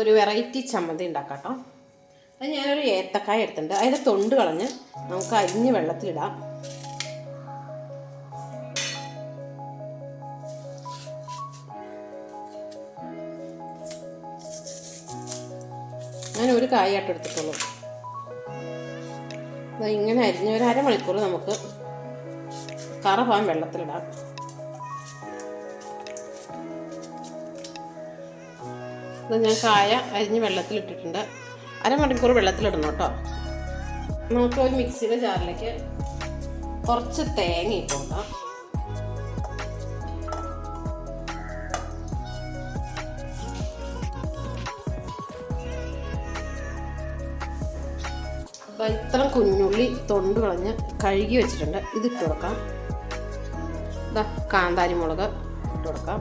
ഒരു വെറൈറ്റി ചമ്മന്തി ഉണ്ടാക്കാം കേട്ടോ അത് ഞാനൊരു ഏത്തക്കായ എടുത്തിട്ടുണ്ട്. അതിന്റെ തൊണ്ട് കളഞ്ഞ് നമുക്ക് അരിഞ്ഞ് വെള്ളത്തിലിടാം. ഞാൻ ഒരു കായായിട്ട് എടുത്തിട്ടുള്ളൂ ഇങ്ങനെ അരിഞ്ഞ ഒരു അരമണിക്കൂർ നമുക്ക് കറ പാൻ വെള്ളത്തിലിടാം. ഇത് ഞാൻ കായ അരിഞ്ഞ് വെള്ളത്തിലിട്ടിട്ടുണ്ട്. അരമണിക്കൂർ വെള്ളത്തിലിടണം കേട്ടോ. നമുക്ക് ഒരു മിക്സിയുടെ ജാറിലേക്ക് കുറച്ച് തേങ്ങ ഇട്ട് കൊടുക്കാം. ദാ ഇത്ര കുഞ്ഞുള്ളി തൊണ്ട് കളഞ്ഞ് കഴുകി വെച്ചിട്ടുണ്ട്. ഇത് ഇട്ട് കൊടുക്കാം. ഇതാ കാന്താരി മുളക് ഇട്ട് കൊടുക്കാം.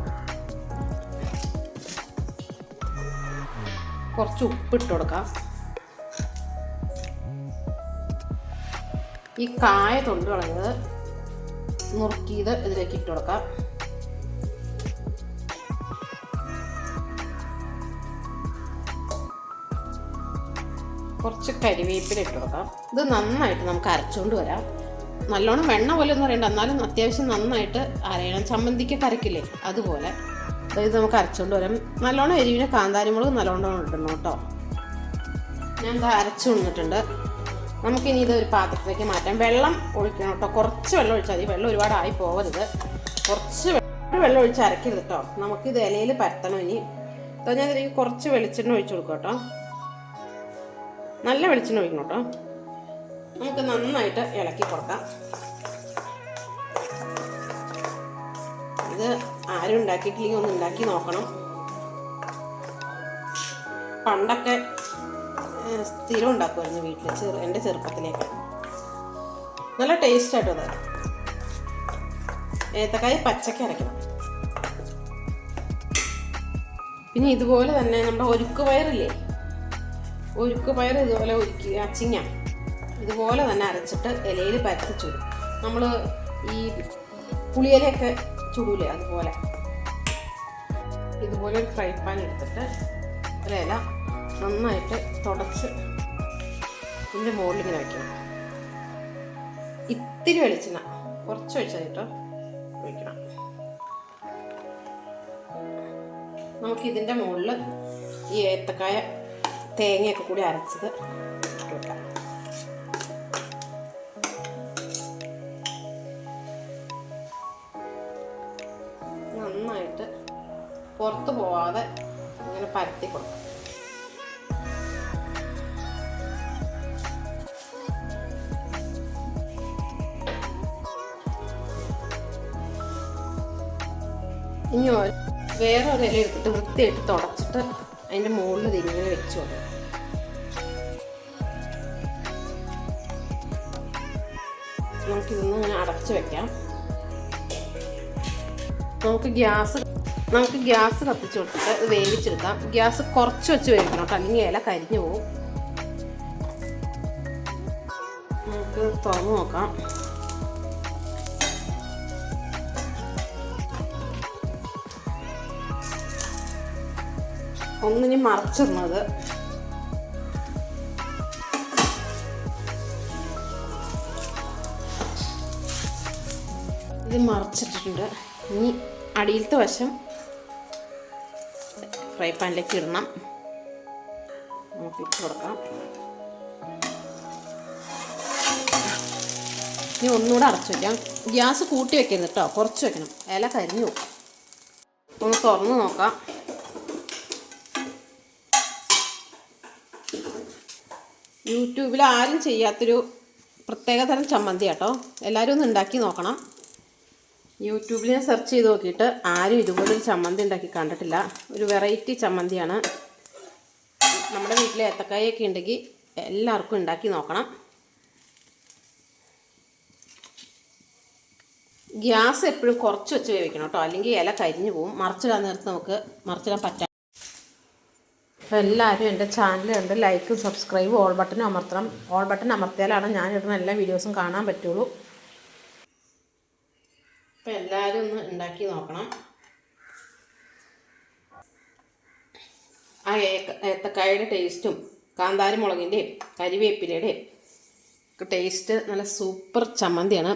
കുറച്ച് ഉപ്പ് ഇട്ട് കൊടുക്കാം. ഈ കായ തൊണ്ട് കളഞ്ഞത് നുറുക്കിയത് ഇതിലേക്ക് ഇട്ട് കൊടുക്കാം. കുറച്ച് കരിവേപ്പില ഇട്ട് കൊടുക്കാം. ഇത് നന്നായിട്ട് നമുക്ക് അരച്ചുകൊണ്ട് വരാം. നല്ലോണം വെണ്ണ പോലെ ഒന്നും അറിയണ്ട എന്നാലും അത്യാവശ്യം നന്നായിട്ട് അരയണം. ചമ്മന്തിക്ക് കരക്കില്ലേ അതുപോലെ. ഇത് നമുക്ക് അരച്ചുകൊണ്ട് വരാം. നല്ലോണം എരിവിന് കാന്താരിമുളക് നല്ലോണം ഇടണം കേട്ടോ. ഞാൻ ഇത് അരച്ചു കൊണ്ടിട്ടുണ്ട് നമുക്കിനി ഇത് ഒരു പാത്രത്തിലേക്ക് മാറ്റാം. വെള്ളം ഒഴിക്കണം കേട്ടോ. കുറച്ച് വെള്ളം ഒഴിച്ചാൽ മതി. വെള്ളം ഒരുപാടായി പോകരുത് കുറച്ച് വെള്ളം ഒഴിച്ച് അരക്കരുത് കേട്ടോ. ഇത് ഇലയിൽ പരത്തണം ഇനി. അപ്പോൾ ഞാൻ ഇതിലേക്ക് കുറച്ച് വെളിച്ചെണ്ണ ഒഴിച്ചു കൊടുക്കാം കേട്ടോ. നല്ല വെളിച്ചെണ്ണ ഒഴിക്കണം കേട്ടോ. നമുക്ക് നന്നായിട്ട് ഇളക്കി കൊടുക്കാം. ആരും ഉണ്ടാക്കിയിട്ടില്ലെങ്കിൽ ഒന്ന് ഉണ്ടാക്കി നോക്കണം. പണ്ടൊക്കെ സ്ഥിരം ഉണ്ടാക്കുമായിരുന്നു വീട്ടിൽ ചെറു എന്റെ ചെറുപ്പത്തിലേക്ക് നല്ല ടേസ്റ്റ് ആട്ടോ അത്. ഏത്തക്കായ പച്ചക്ക് അരയ്ക്കണം പിന്നെ ഇതുപോലെ തന്നെ നമ്മുടെ ഒരുക്ക് പയറില്ലേ? ഒരുക്ക് പയർ ഇതുപോലെ ഒരുക്കി അച്ചിങ്ങ ഇതുപോലെ തന്നെ അരച്ചിട്ട് ഇലയിൽ പരത്തിച്ചു നമ്മൾ ഈ പുളിയിലയൊക്കെ ചുടൂലേ അതുപോലെ. ഇതുപോലെ ഒരു ഫ്രൈ പാൻ എടുത്തിട്ട് ഒരു ഇല നന്നായിട്ട് തുടച്ച് ഇതിന്റെ മുകളിൽ ഇങ്ങനെ ഇത്തിരി വെളിച്ചെണ്ണ കുറച്ച് വെളിച്ചെണ്ണ ഒഴിക്കണം. നമുക്ക് ഇതിന്റെ മുകളിൽ ഈ ഏത്തക്കായ തേങ്ങയൊക്കെ കൂടി അരച്ചത് വെക്കാം. നന്നായിട്ട് പുറത്ത് പോവാതെ ഇങ്ങനെ പരത്തി കൊടുക്കും. ഇനി വേറെ ഒരു ഇല എടുത്തിട്ട് വൃത്തിയായിട്ട് തുടച്ചിട്ട് അതിന്റെ മുകളിൽ ഇത് ഇങ്ങനെ വെച്ച് കൊടുക്കും. നമുക്കിതൊന്നും ഇങ്ങനെ അടച്ച് വെക്കാം. നമുക്ക് ഗ്യാസ് നമുക്ക് ഗ്യാസ് കത്തിച്ച് കൊടുത്തിട്ട് വേവിച്ചെടുക്കാം. ഗ്യാസ് കുറച്ച് വെച്ച് വേവിക്കണം കേട്ടോ. അല്ലെങ്കിൽ ഇല കരിഞ്ഞു പോകും നമുക്ക് തുറന്ന് നോക്കാം. ഒന്നിനി മറച്ചിടുന്നത് ഇത് മറച്ചിട്ടിട്ടുണ്ട്. ഇനി അടിയിലത്തെ വശം ഫ്രൈ പാനിലേക്ക് ഇടണം. നമുക്ക് ഇട്ട് കൊടുക്കാം. ഇനി ഒന്നുകൂടെ അടച്ചു വയ്ക്കാം ഗ്യാസ് കൂട്ടി വെക്കരുത് കേട്ടോ. കുറച്ച് വെക്കണം. ഇല കരിഞ്ഞു ഒന്ന് തുറന്ന് നോക്കാം. യൂട്യൂബിൽ ആരും ചെയ്യാത്തൊരു പ്രത്യേകതരം ചമ്മന്തി കേട്ടോ എല്ലാവരും ഒന്ന് ഉണ്ടാക്കി നോക്കണം. യൂട്യൂബിൽ ഞാൻ സെർച്ച് ചെയ്ത് നോക്കിയിട്ട് ആരും ഇതുപോലൊരു ചമ്മന്തി ഉണ്ടാക്കി കണ്ടിട്ടില്ല. ഒരു വെറൈറ്റി ചമ്മന്തിയാണ്. നമ്മുടെ വീട്ടിലെ ഏത്തക്കായൊക്കെ ഉണ്ടെങ്കിൽ എല്ലാവർക്കും ഉണ്ടാക്കി നോക്കണം. ഗ്യാസ് എപ്പോഴും കുറച്ച് വെച്ച് വേവിക്കണം കേട്ടോ. അല്ലെങ്കിൽ ഇല കരിഞ്ഞു പോവും. മറിച്ചിടാൻ നേരത്ത് നമുക്ക് മറിച്ചിടാൻ പറ്റാം അപ്പോൾ എല്ലാവരും എന്റെ ചാനൽ കണ്ട് ലൈക്കും സബ്സ്ക്രൈബും ഓൾ ബട്ടനും അമർത്തണം. ഓൾ ബട്ടൺ അമർത്തിയാലാണ് ഞാൻ ഇടുന്ന എല്ലാ വീഡിയോസും കാണാൻ പറ്റുള്ളൂ. അപ്പോൾ എല്ലാവരും ഒന്ന് ഉണ്ടാക്കി നോക്കണം. ആ ഏത്തക്കായയുടെ ടേസ്റ്റും കാന്താരി മുളകിന്റെയും കരിവേപ്പിലയുടെയും ടേസ്റ്റ് നല്ല സൂപ്പർ ചമ്മന്തിയാണ്.